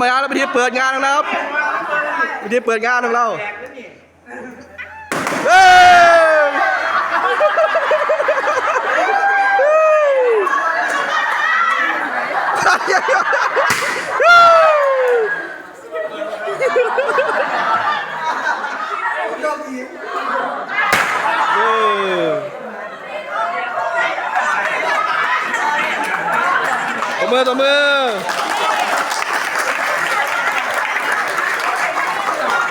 มาแล้วพิธีเปิดงานของเราครับพิธีเปิดงานของเราเฮ้ยตบมือตบมือ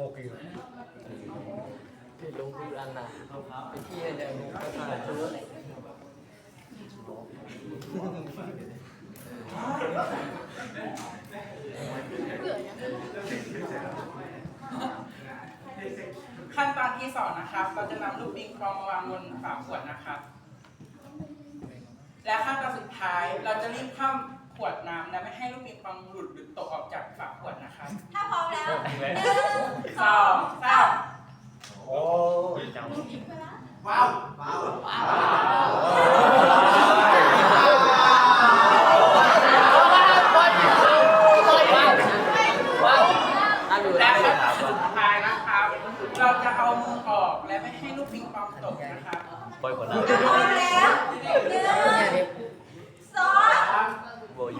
หกอยู่ที่ลงพิรันนะไปที่เดิมก็ถ่ายรูปขั้นตอนที่สองนะครับ เราจะนำลูกบิงรองมาวางบนฝาขวดนะครับ และขั้นตอนสุดท้ายเราจะรีบข้าม ขวดน้ำและไม่ให้ลูกปิงปองหลุดหรือตกออกจากฝาขวดนะคะถ้าพร้อมแล้วหนึ่งสองสามโอ้ยจังว้าวว้าวว้าวและขั้นสุดท้ายนะคะเราจะเอามือออกและไม่ให้ลูกปิงปองตกนะคะปล่อยคนละ Vừa đi.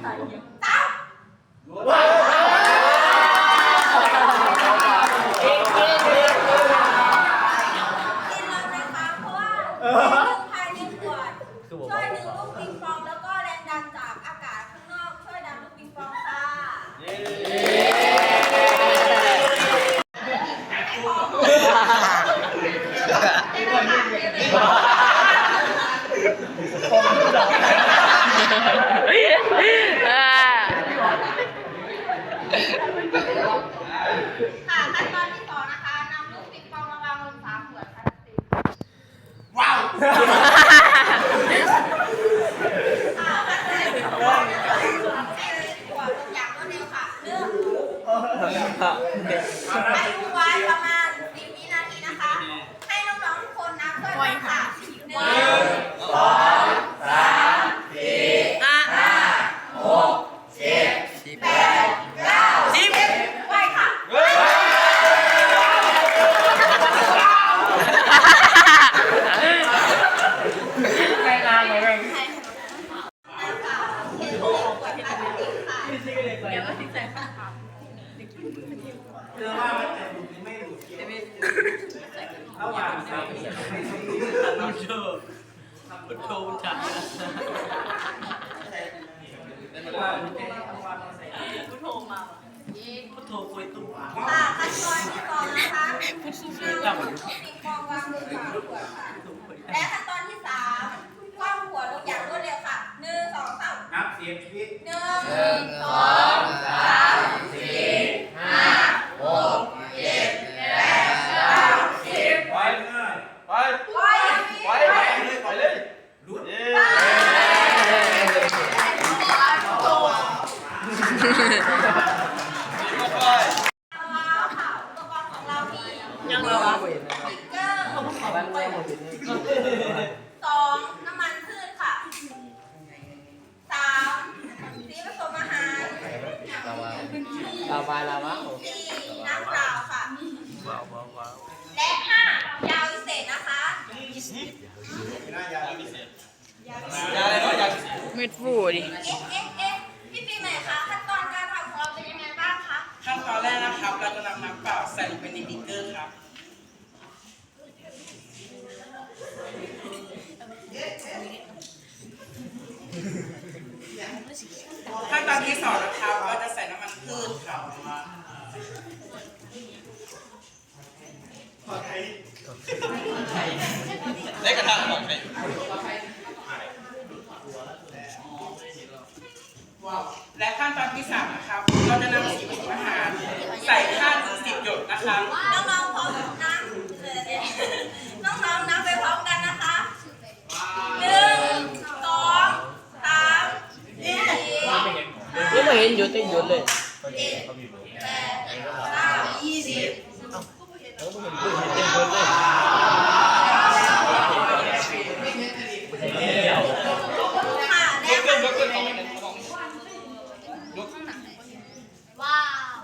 ขั้นตอนที่สองนะคะใส่น้ำมันพืชครับ ได้กระทะบอกใคร และขั้นตอนที่สามนะครับ เราจะนำสีผสมอาหาร ใส่ห้าถึงสิบหยดนะครับ น้องๆพร้อมนะเออเดี๋ยวน้องๆนับไปพร้อมกันนะคะหนึ่งสองสามสี่ ยังไม่เห็นหยุดได้หยุดเลย เจ็ดแปดเก้ายี่สิบ ยังไม่เห็นหยุดได้หยุดเลย ค่ะและขั้นว้าว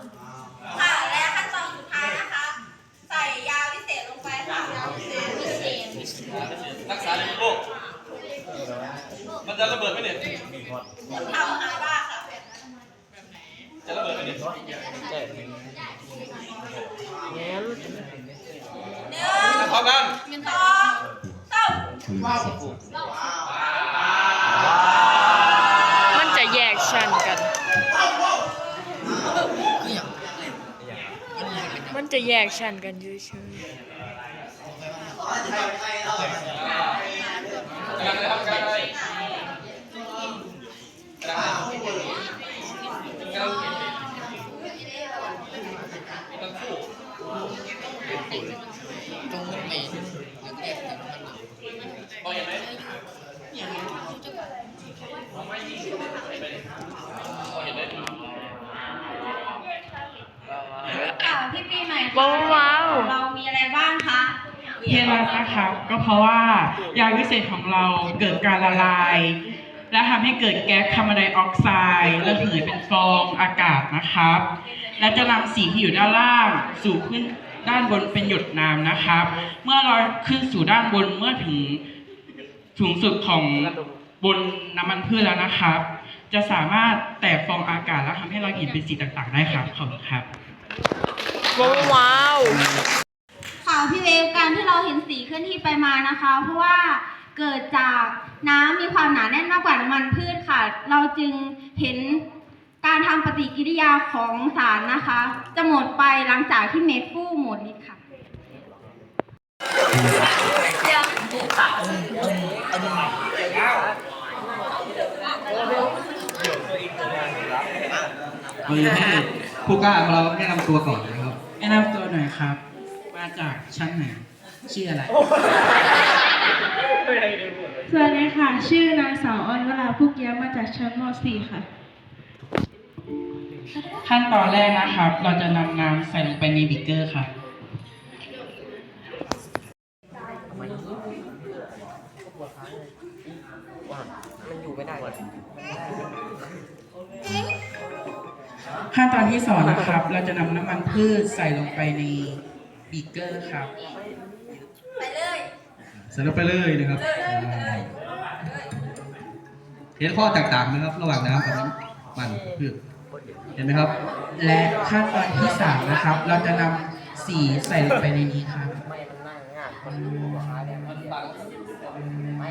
ค่ะและขั้นตอนสุดท้ายนะคะ ใส่ยาวิเศษลงไปค่ะยาวิเศษวิเศษ รักษาโรคมันจะระเบิดไหมเนี่ย คุณทำอะไรบ้างค่ะจะระเบิดไหมเนี่ยใช่แง้มหนึ่งพร้อมกันสองสามมันจะแยกชั้นกัน มันจะแยกชั้นกันเฉยกำลังเลยครับกำลังเลยกำลังกำลังคู่มองเห็นไหมมองเห็นไหม ค่ะ พี่ปีใหม่ๆว้าวว้าว เรามีอะไรบ้างคะเคล็ดลับนะครับก็เพราะว่ายาวิเศษของเราเกิดการละลาย และทำให้เกิดแก๊สคาร์บอนไดออกไซด์ระเหยเป็นฟองอากาศนะครับ และจะนำสีที่อยู่ด้านล่างสู่ขึ้นด้านบนเป็นหยดน้ำนะครับ เมื่อลอยขึ้นสู่ด้านบนเมื่อถึงสูงสุดของบนน้ำมันพืชแล้วนะครับ จะสามารถแตกฟองอากาศและทำให้เราเห็นเป็นสีต่างๆ ได้ครับขอบคุณครับ ว้าวว้าวค่ะพี่เวฟการที่เราเห็นสีเคลื่อนที่ไปมานะคะ เพราะว่าเกิดจากน้ำมีความหนาแน่นมากกว่าน้ำมันพืชค่ะ เราจึงเห็นการทำปฏิกิริยาของสารนะคะ จะหมดไปหลังจากที่เมดฟูหมดฤทธิ์ค่ะวันนี้ให้ผู้กล้าของเราแนะนำตัวก่อนนะครับแนะนำตัวหน่อยครับ มาจากชั้นไหน ชื่ออะไร สวัสดีค่ะ ชื่อนางสาวออนวราพุกเยี่ยมมาจากชั้นม .4 ค่ะ ขั้นตอนแรกนะครับ เราจะนำน้ำใส่ลงไปในบิ๊กเกอร์ครับ ขั้นตอนที่สองนะครับ เราจะนำน้ำมันพืชใส่ลงไปในบิ๊กเกอร์ครับไปเลยเสร็จแล้วไปเลยนะครับเลยเลยเลยเห็นข้อแตกต่างไหมครับ ระหว่างน้ำกับน้ำมันพืชเห็นไหมครับ และขั้นตอนที่สามนะครับ เราจะนำสีใส่ลงไปในนี้ครับไม่มันนั่งง่ายมันรู้ว่าหาเนี่ยมันบังไม่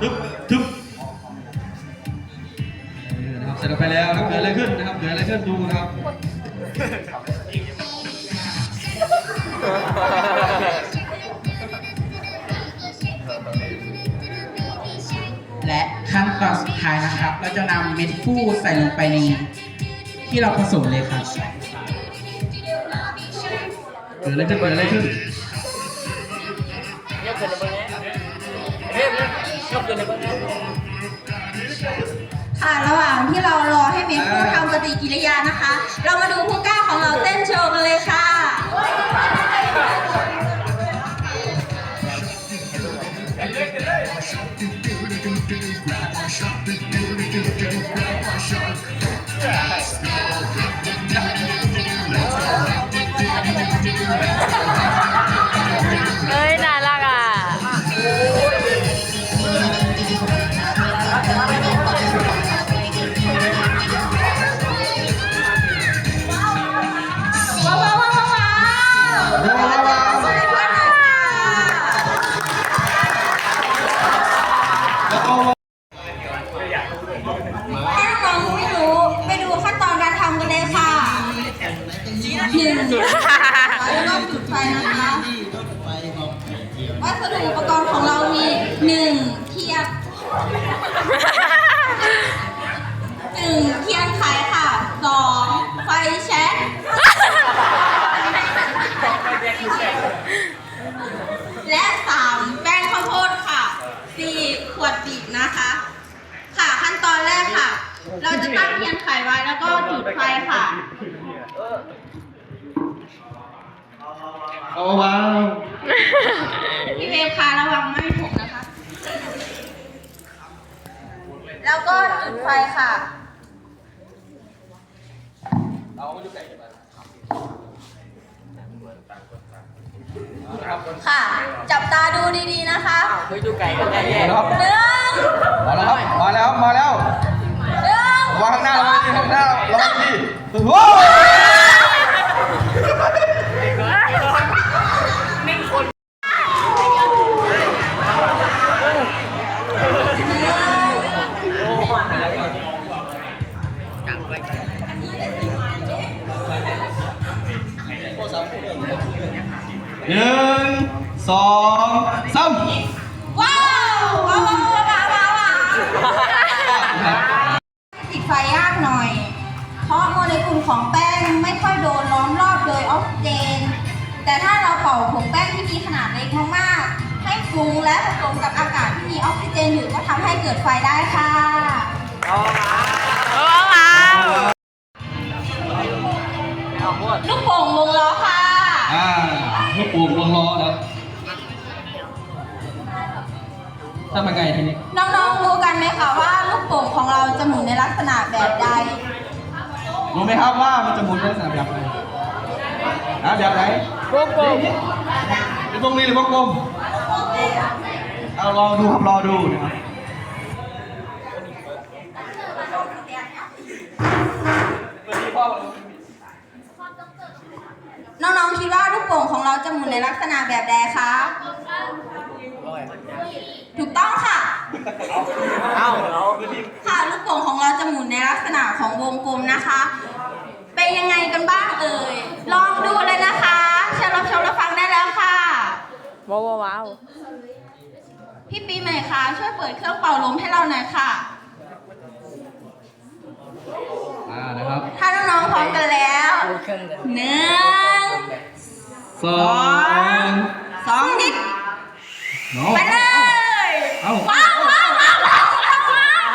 ทึบทึบ สร็จแล้วไปแล้วนะครับเกิดอะไรขึ้นนะครับเกิดอะไรขึ้นดูนะครับและขั้นตอนสุดท้ายนะครับ เราจะนำเม็ดฟูใส่ลงไปในที่เราผสมเลยครับเกิดอะไรขึ้นเกิดอะไรขึ้นยกขึ้นในเบื้องนี้เฮ้ยยกขึ้นในเบื้องนี้ค่ะระหว่าง ที่เรารอให้เมดฟูทำปฏิกิริยานะคะ เรามาดูผู้กล้า หนึ่งแล้วก็จุดไฟนะคะวัสดุอุปกรณ์ของเรามีหนึ่งเทียบหนึ่งเทียนไขค่ะสองไฟแช็กและสามแป้งข้าวโพดค่ะสี่ขวดบีบนะคะ ค่ะขั้นตอนแรกค่ะ เราจะตั้งเทียนไขไว้แล้วก็จุดไฟค่ะ เอาว้าวพี่เวฟคะระวังไม่ผมนะคะ แล้วก็จุดไฟค่ะค่ะ จับตาดูดีๆนะคะเฮ้ยดูไก่กันได้แย่ครับหนึ่งมาแล้วครับมาแล้วมาแล้วหนึ่งวางข้างหน้าเราไว้ดีข้างหน้าเราไว้ดีโอ้ย หนึ่ง สองสามว้าวว้าวว้าวว้าวว้าวติดไฟยากหน่อย เพราะโมเลกุลของแป้งไม่ค่อยโดนล้อมรอบโดยออกซิเจน แต่ถ้าเราเป่าผงแป้งที่มีขนาดเล็กมากๆให้ฟุ้งและผสมกับอากาศที่มีออกซิเจนอยู่ก็ทำให้เกิดไฟได้ค่ะ ทำยังไงทีนี้น้องๆรู้กันไหมคะว่าลูกโป่งของเราจะหมุนในลักษณะแบบใด รู้ไหมครับว่ามันจะหมุนในลักษณะแบบไหนอะแบบไหนวงกลมเป็นวงรีหรือวงกลมเอาลองดูครับรอดูนะครับน้องๆคิดว่าลูกโป่งของเราจะหมุนในลักษณะแบบใดคะ ถูกต้องค่ะ เอ้าค่ะลูกโป่งของเราจะหมุนในลักษณะของวงกลมนะคะ เป็นยังไงกันบ้างเอ่ย ลองดูเลยนะคะเชิญรับชมรับฟังได้แล้วค่ะ ว้าวว้าวพี่ปีใหม่คะช่วยเปิดเครื่องเป่าลมให้เราหน่อยค่ะ อ่านะครับถ้าน้องๆพร้อมกันแล้วเครื่องกันหนึ่งสองสองนิด ไปเลย เอ้าว้าวว้าวว้าวว้าวว้าว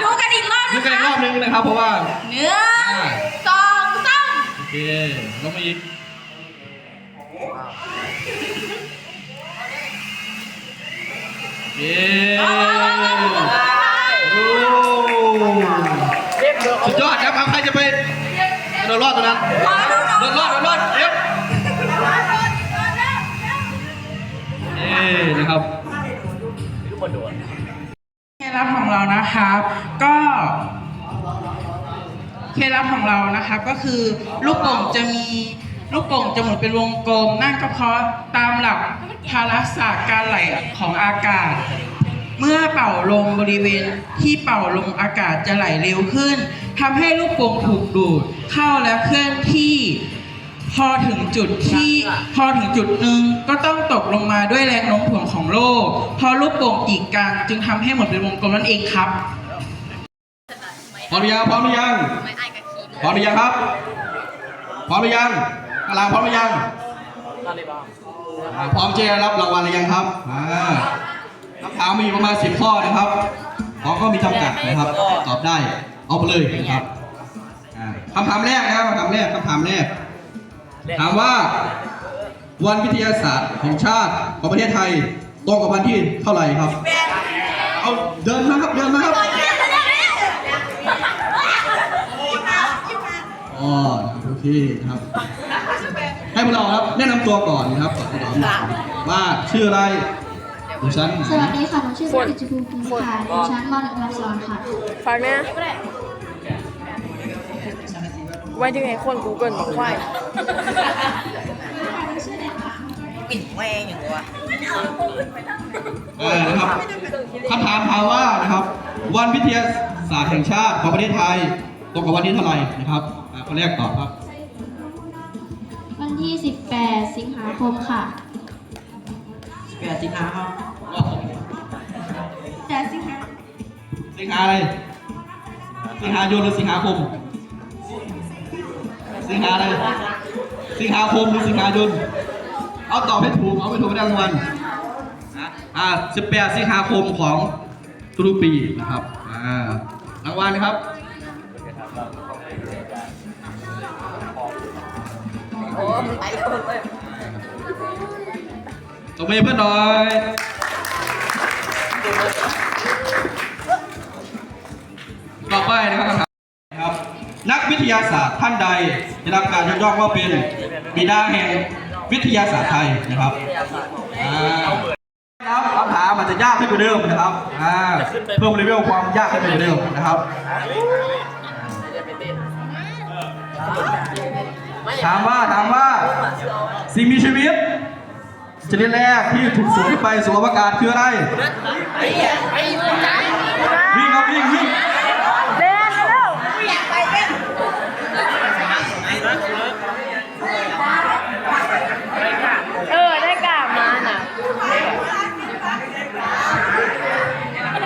ดูกันอีกรอบดูนะกันอีกรคะอบนึงนะครับ เพราะว่าหนึ่งสองสามโอเคลงมาอีกเย้โอ้เรียบเดียว สุดยอดครับเอาใครจะไปโดนรอดตัวนั้นโดนรอดโดนรอดเดี๋ยวเย้นะครับเคล็ดลับของเรานะครับ ก็เคล็ดลับของเรานะครับก็คือลูกโป่งจะมีลูกโป่งจะหมุนเป็นวงกลมนั่นก็เพราะตามหลักภาระศาสตร์การไหลของอากาศ เมื่อเป่าลมบริเวณที่เป่าลมอากาศจะไหลเร็วขึ้นทำให้ลูกโป่งถูกดูดเข้าและเคลื่อนที่พอถึงจุดที่พอถึงจุดหนึ่งก็ต้องตกลงมาด้วยแรงโน้มถ่วงของโลกเพอลูกโป่งกีดกันจึงทำให้หมดเป็นวงกลมนั่นเองครับพร้อมหรือยังพร้อมหรือยังพร้อมหรือยังครับพร้อมหรือยังกำลังพร้อมหรือยังอะไรบ้างอ่าพร้อมจะรับรางวัลหรือยังครับอ่าคำถา มีประมาณสิบข้อนะครับพร้อมก็มีจำกัดนะครับ ตอบได้เอาไปเลยนะครับคำถามแรกนะครับคำถามแรกคำถามแรก ถามว่า วันวิทยาศาสตร์ของชาติของประเทศไทยตรงกับวันที่เท่าไหร่ครับ เอาเดินมาครับเดินมาครับอ๋อโอเคครับ ให้พวกเราครับแนะนำตัวก่อนนะครับก่อนที่เราว่าชื่ออะไร อยู่ชั้นไหนสวัสดีค่ะหนูชื่อสกิจภูมิกินค่ะอยู่ชั้นม .1 ทับสองค่ะฝากเนี่ยไว้ถึงไอ้คน Google บอกควายปิดแม่งอย่างวะเออนะครับคำถามถามว่านะครับ วันวิทยาศาสตร์แห่งชาติของประเทศไทยตรงกับวันที่เท่าไหร่นะครับอ่าคนแรกตอบครับ วันที่ 18 สิงหาคมค่ะ แปดสิงหาครับ สิงหาอะไร สิงหายนหรือสิงหาคม สิงหาอะไร สิงหาคมหรือสิงหายน เอาตอบให้ถูก เอาไม่ถูกไม่ได้รางวัลนะอ่า18สิงหาคมของทุกๆปีนะครับ อ่ารางวัลนะครับโอ้ไปเลยตบมือเพื่อนหน่อย ต่อไปนะครับคำถามครับ นักวิทยาศาสตร์ท่านใดได้รับการยกย่องว่าเป็นบิดาแห่งวิทยาศาสตร์ไทยนะครับอ่าครับคำถามอาจจะยากขึ้นกว่าเดิมนะครับอ่าเพิ่มเลเวลความยากขึ้นไปกว่าเดิมนะครับถามว่าถามว่าสิ่งมีชีวิตชนิดแรกที่ถูกส่งไปสู่อวกาศคืออะไรวิ่งครับวิ่งวิ่ง เล่นแล้ว เออ ได้กลับมาน่ะ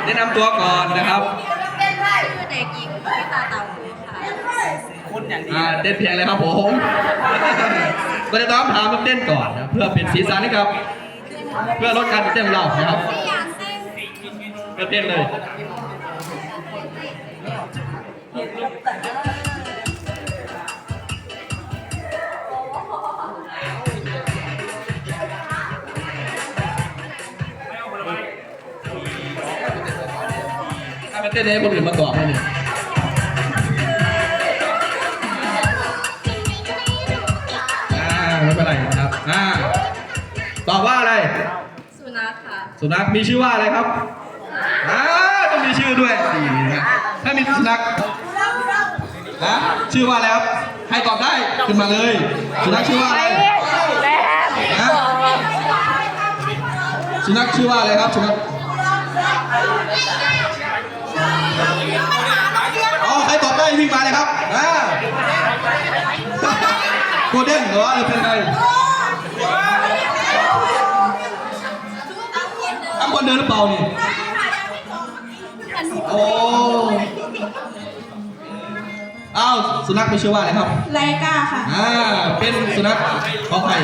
แนะนำ ตัวก่อนนะครับเป็นไรชื่อเด็กหญิงพิตาตาคูค่ะคุณอย่างดีอ่าเต้นเพียงเลยครับผมก็จะต้องถามเต้นก่อนนะเพื่อเป็นสีสันนะครับ เพื่อลดการเต้นเรานะครับไม่อยากเต้นเพื่อเต้นเลยถ้าไม่เต้ นให้คนอื่นมาตอบให้หนึ่งอ่าไม่เป็นไรนะครับอ่าตอบว่าอะไร สุนัขค่ะ สุนัขมีชื่อว่าอะไรครับอ่าต้องมีชื่อด้วยดีนะถ้ามีสุนัขนะชื่อว่าอะไรครับใครตอบได้ขึ้นมาเลย สุนัขชื่อว่าอะไรแต้มนะสุนัขชื่อว่าอะไรครับสุนัข ตอบได้วิ่งมาเลยครับอ่าโกลเด้นเหรอหรือเป็นไงทำคนเดินหรือเปล่านี่โอ้อ้าวสุนัขมีชื่อว่าอะไรครับไลกาค่ะอ่าเป็นสุนัขของใคร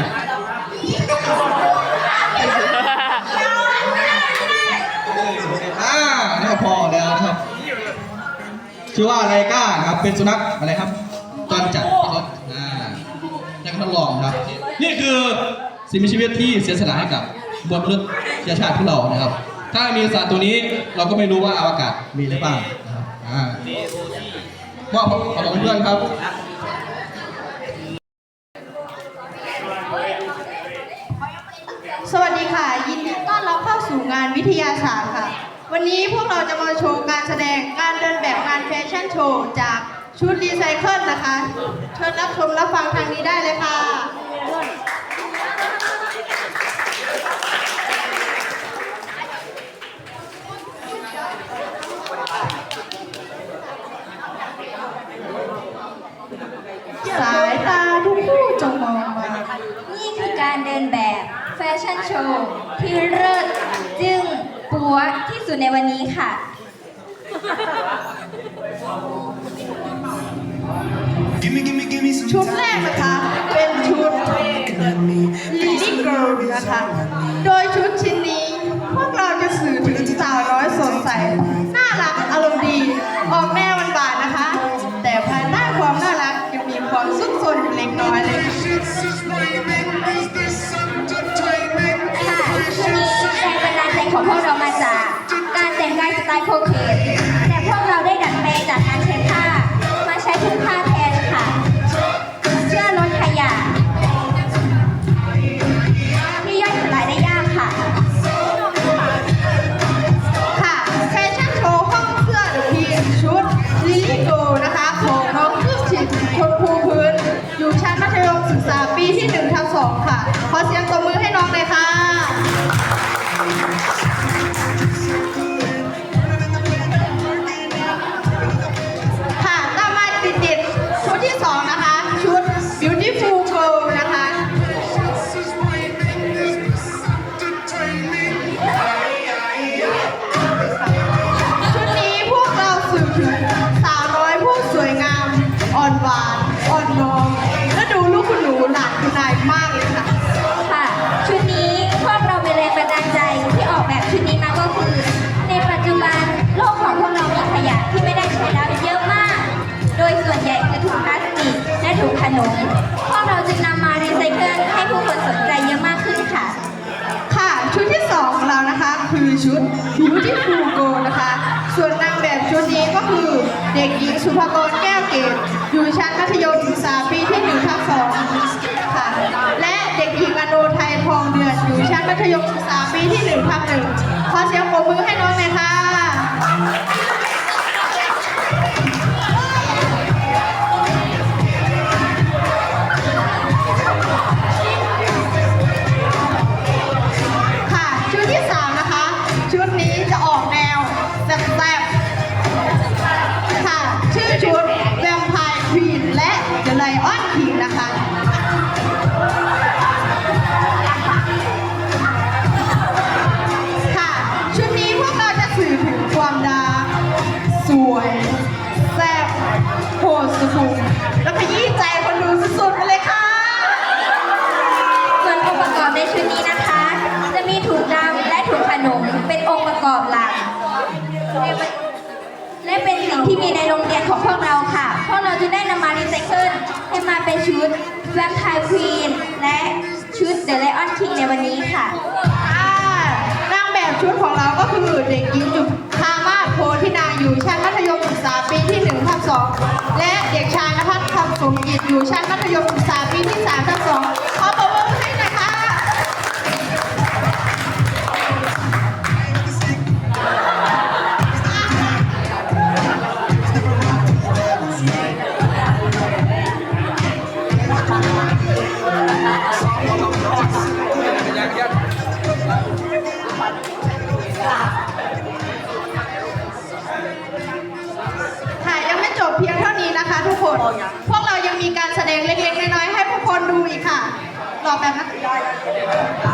อ่านี่ก็พอแล้วนะครับ ชื่อว่าอะไรก้านะครับ เป็นสุนัขอะไรครับจอนจัดนะครับอ่ายังทดลองครับ นี่คือสิ่งมีชีวิตที่เสียสละให้กับบนมนุษยชาติของเรานะครับ ถ้ามีสัตว์ตัวนี้เราก็ไม่รู้ว่าอวกาศมีอะไรบ้างนะครับอ่ามอบขอบคุณเพื่อนครับสวัสดีค่ะ ยินดีต้อนรับเข้าสู่งานวิทยาศาสตร์ค่ะ วันนี้พวกเราจะมาโชว์การแสดงการเดินแบบงานแฟชั่นโชว์จากชุดรีไซเคิลนะคะ เชิญรับชมรับฟังทางนี้ได้เลยค่ะ สายตาทุกคู่จงมองมา นี่คือการเดินแบบแฟชั่นโชว์ที่เลิศ วที่สุดในวันนี้ค่ะชุดแรกนะคะ เป็นชุด Lady Girl นะคะ โดยชุดชิ้นนี้ พวกเราจะสื่อถึงสาวน้อยสดใส น่ารักอารมณ์ดี ออกแนวหวานๆนะคะ แต่ภายใต้ความน่ารักยังมีความซุกซนอยู่เล็กน้อยเลยค่ะค่ะ ไยโคเคนแต่พวกเราได้ดัดแปลงจากการใช้ผ้า มาใช้ถุงผ้าแทนค่ะ เชื่อลดขยะที่ย่อยสลายได้ยากค่ะ ค่ะแฟชั่นโชว์ห้องเสื้อทีมชุดลิลลี่โกนะคะ ของน้องพึ่งจิตชมพูพื้น อยู่ชั้นมัธยมศึกษาปีที่1ทับ2ค่ะ ขอเสียงตบมือให้น้องเลยค่ะ ชุด Beautiful Girl นะคะ ส่วนนางแบบชุดนี้ก็คือเด็กหญิงสุภกรแก้วเกตอยู่ชั้นมัธยมศึกษาปีที่1ทับ2ค่ะ และเด็กหญิงอโนไทยทองเดือนอยู่ชั้นมัธยมศึกษาปีที่หนึ่1ทับงขอเสียงปรบมือให้น้องหน่อยค่ะ ชุดแฟมไทยควีนและชุดเดอะไลออนคิงในวันนี้ค่ะ อ่านางแบบชุดของเราก็คือเด็กหญิงจุดคามาศโพธินาอยู่ชั้นมัธยมศึกษาปีที่หนึ่งทับสองและเด็กชายนภัสคำสมกิจอยู่ชั้นมัธยมศึกษาปีที่สามทับสอง นพวกเรายังมีการแสดงเล็กๆน้อยๆให้ผู้คนดูอีกค่ะ หลอกแบบนักเรียน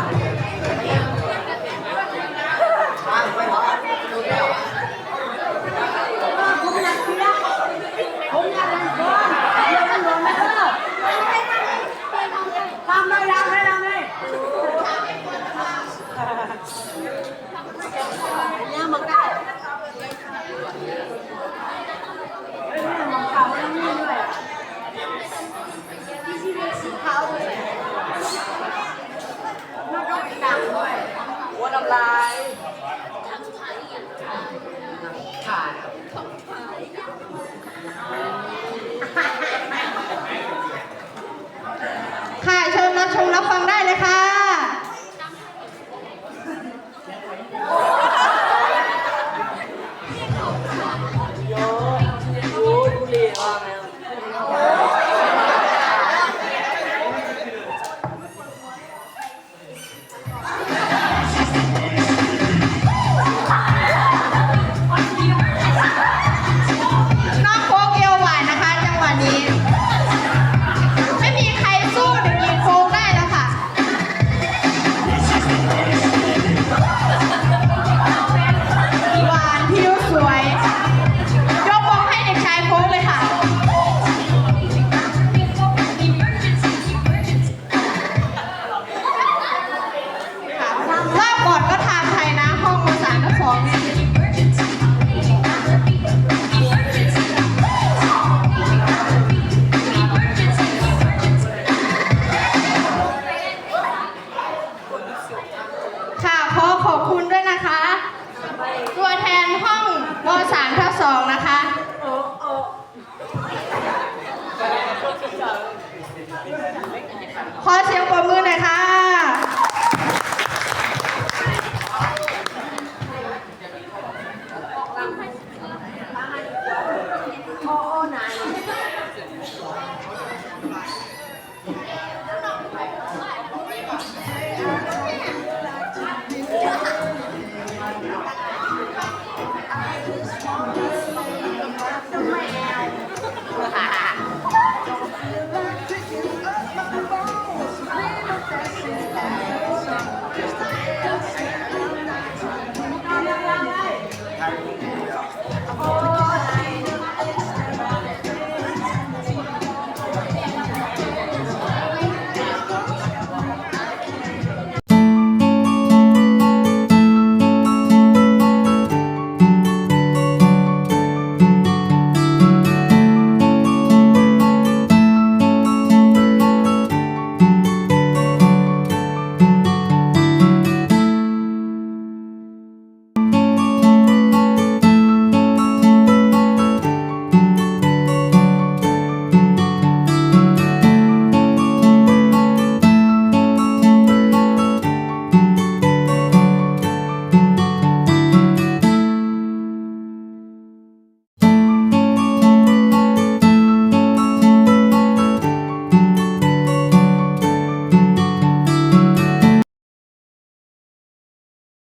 Siang,